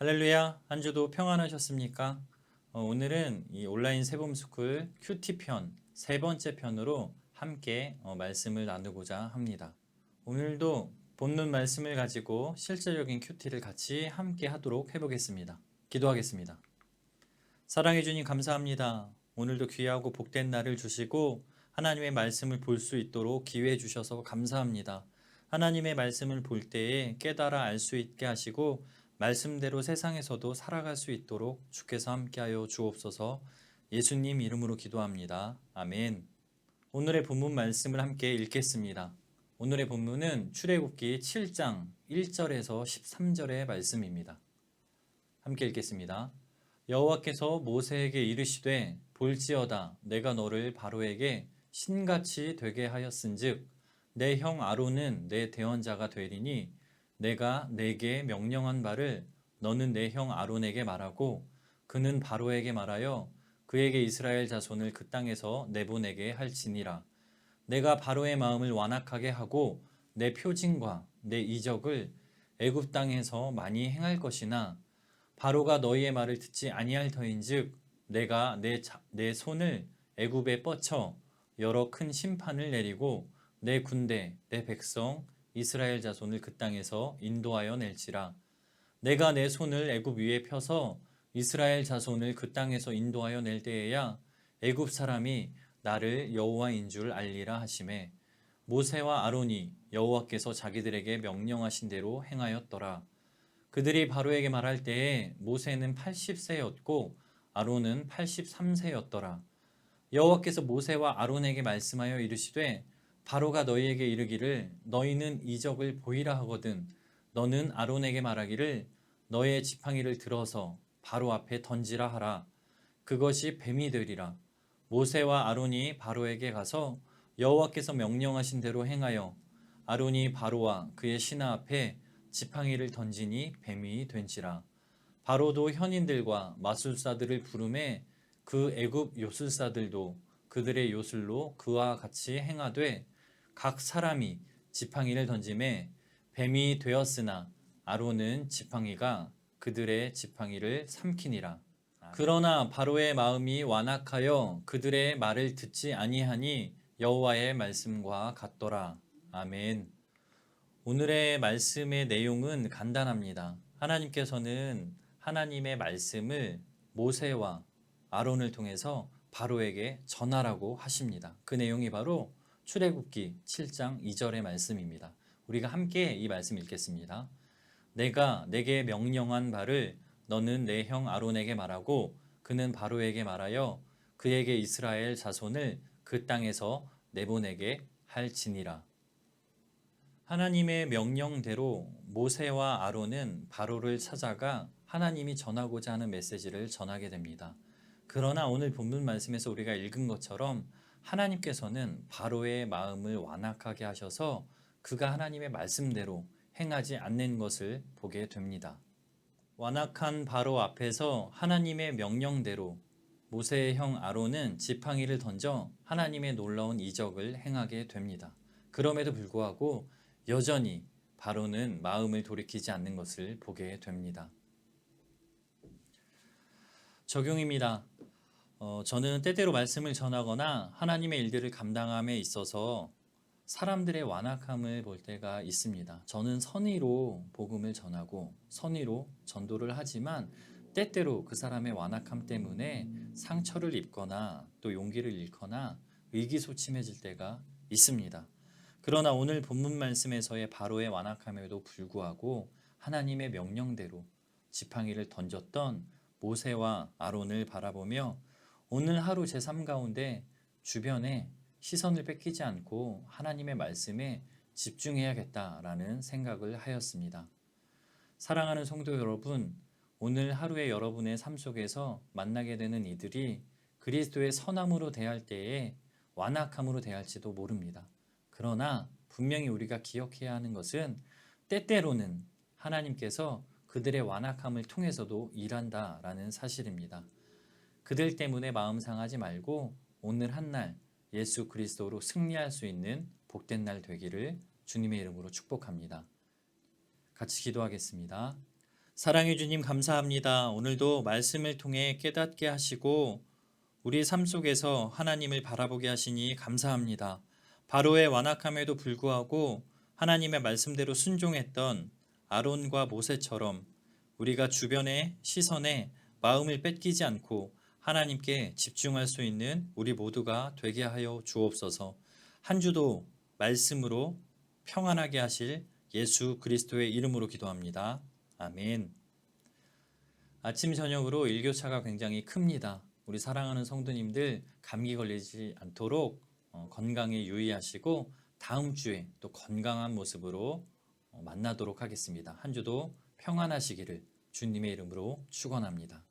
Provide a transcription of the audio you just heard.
할렐루야, 한 주도 평안하셨습니까? 어, 오늘은 이 온라인 세봄스쿨 큐티 편세 번째 편으로 함께 어, 말씀을 나누고자 합니다. 오늘도 본문 말씀을 가지고 실제적인 큐티를 같이 함께 하도록 해보겠습니다. 기도하겠습니다. 사랑해 주님 감사합니다. 오늘도 귀하고 복된 날을 주시고 하나님의 말씀을 볼 수 있도록 기회 주셔서 감사합니다. 하나님의 말씀을 볼 때에 깨달아 알 수 있게 하시고 말씀대로 세상에서도 살아갈 수 있도록 주께서 함께하여 주옵소서 예수님 이름으로 기도합니다. 아멘. 오늘의 본문 말씀을 함께 읽겠습니다. 오늘의 본문은 출애굽기 7장 1절에서 13절의 말씀입니다. 함께 읽겠습니다. 여호와께서 모세에게 이르시되 볼지어다 내가 너를 바로에게 신같이 되게 하였은즉 내 형 아론은 내 대언자가 되리니 내가 내게 명령한 바를 너는 내 형 아론에게 말하고 그는 바로에게 말하여 그에게 이스라엘 자손을 그 땅에서 내보내게 할지니라. 내가 바로의 마음을 완악하게 하고 내 표징과 내 이적을 애굽 땅에서 많이 행할 것이나 바로가 너희의 말을 듣지 아니할 터인즉 내가 내, 자, 내 손을 애굽에 뻗쳐 여러 큰 심판을 내리고 내 군대 내 백성 이스라엘 자손을 그 땅에서 인도하여 낼지라. 내가 내 손을 애굽 위에 펴서 이스라엘 자손을 그 땅에서 인도하여 낼 때에야 애굽 사람이 나를 여호와인 줄 알리라 하심에 모세와 아론이 여호와께서 자기들에게 명령하신 대로 행하였더라. 그들이 바로에게 말할 때에 모세는 80세였고 아론은 83세였더라. 여호와께서 모세와 아론에게 말씀하여 이르시되 바로가 너희에게 이르기를 너희는 이적을 보이라 하거든 너는 아론에게 말하기를 너의 지팡이를 들어서 바로 앞에 던지라 하라. 그것이 뱀이 되리라. 모세와 아론이 바로에게 가서 여호와께서 명령하신 대로 행하여 아론이 바로와 그의 신하 앞에 지팡이를 던지니 뱀이 된지라. 바로도 현인들과 마술사들을 부름에 그 애굽 요술사들도 그들의 요술로 그와 같이 행하되 각 사람이 지팡이를 던짐에 뱀이 되었으나 아론은 지팡이가 그들의 지팡이를 삼키니라. 그러나 바로의 마음이 완악하여 그들의 말을 듣지 아니하니 여호와의 말씀과 같더라. 아멘. 오늘의 말씀의 내용은 간단합니다. 하나님께서는 하나님의 말씀을 모세와 아론을 통해서 바로에게 전하라고 하십니다. 그 내용이 바로 출애굽기 7장 2절의 말씀입니다. 우리가 함께 이 말씀 읽겠습니다. 내가 내게 명령한 바를 너는 내 형 아론에게 말하고 그는 바로에게 말하여 그에게 이스라엘 자손을 그 땅에서 내보내게 할지니라. 하나님의 명령대로 모세와 아론은 바로를 찾아가 하나님이 전하고자 하는 메시지를 전하게 됩니다. 그러나 오늘 본문 말씀에서 우리가 읽은 것처럼 하나님께서는 바로의 마음을 완악하게 하셔서 그가 하나님의 말씀대로 행하지 않는 것을 보게 됩니다. 완악한 바로 앞에서 하나님의 명령대로 모세의 형 아론은 지팡이를 던져 하나님의 놀라운 이적을 행하게 됩니다. 그럼에도 불구하고 여전히 바로는 마음을 돌이키지 않는 것을 보게 됩니다. 적용입니다. 어, 저는 때때로 말씀을 전하거나 하나님의 일들을 감당함에 있어서 사람들의 완악함을 볼 때가 있습니다. 저는 선의로 복음을 전하고 선의로 전도를 하지만 때때로 그 사람의 완악함 때문에 상처를 입거나 또 용기를 잃거나 의기소침해질 때가 있습니다. 그러나 오늘 본문 말씀에서의 바로의 완악함에도 불구하고 하나님의 명령대로 지팡이를 던졌던 모세와 아론을 바라보며 오늘 하루 제 삶 가운데 주변에 시선을 뺏기지 않고 하나님의 말씀에 집중해야겠다라는 생각을 하였습니다. 사랑하는 성도 여러분, 오늘 하루의 여러분의 삶 속에서 만나게 되는 이들이 그리스도의 선함으로 대할 때에 완악함으로 대할지도 모릅니다. 그러나 분명히 우리가 기억해야 하는 것은 때때로는 하나님께서 그들의 완악함을 통해서도 일한다라는 사실입니다. 그들 때문에 마음 상하지 말고 오늘 한 날 예수 그리스도로 승리할 수 있는 복된 날 되기를 주님의 이름으로 축복합니다. 같이 기도하겠습니다. 사랑해 주님 감사합니다. 오늘도 말씀을 통해 깨닫게 하시고 우리 삶 속에서 하나님을 바라보게 하시니 감사합니다. 바로의 완악함에도 불구하고 하나님의 말씀대로 순종했던 아론과 모세처럼 우리가 주변의 시선에 마음을 뺏기지 않고 하나님께 집중할 수 있는 우리 모두가 되게 하여 주옵소서. 한 주도 말씀으로 평안하게 하실 예수 그리스도의 이름으로 기도합니다. 아멘. 아침 저녁으로 일교차가 굉장히 큽니다. 우리 사랑하는 성도님들 감기 걸리지 않도록 어, 건강에 유의하시고 다음 주에 또 건강한 모습으로 어, 만나도록 하겠습니다. 한 주도 평안하시기를 주님의 이름으로 축원합니다.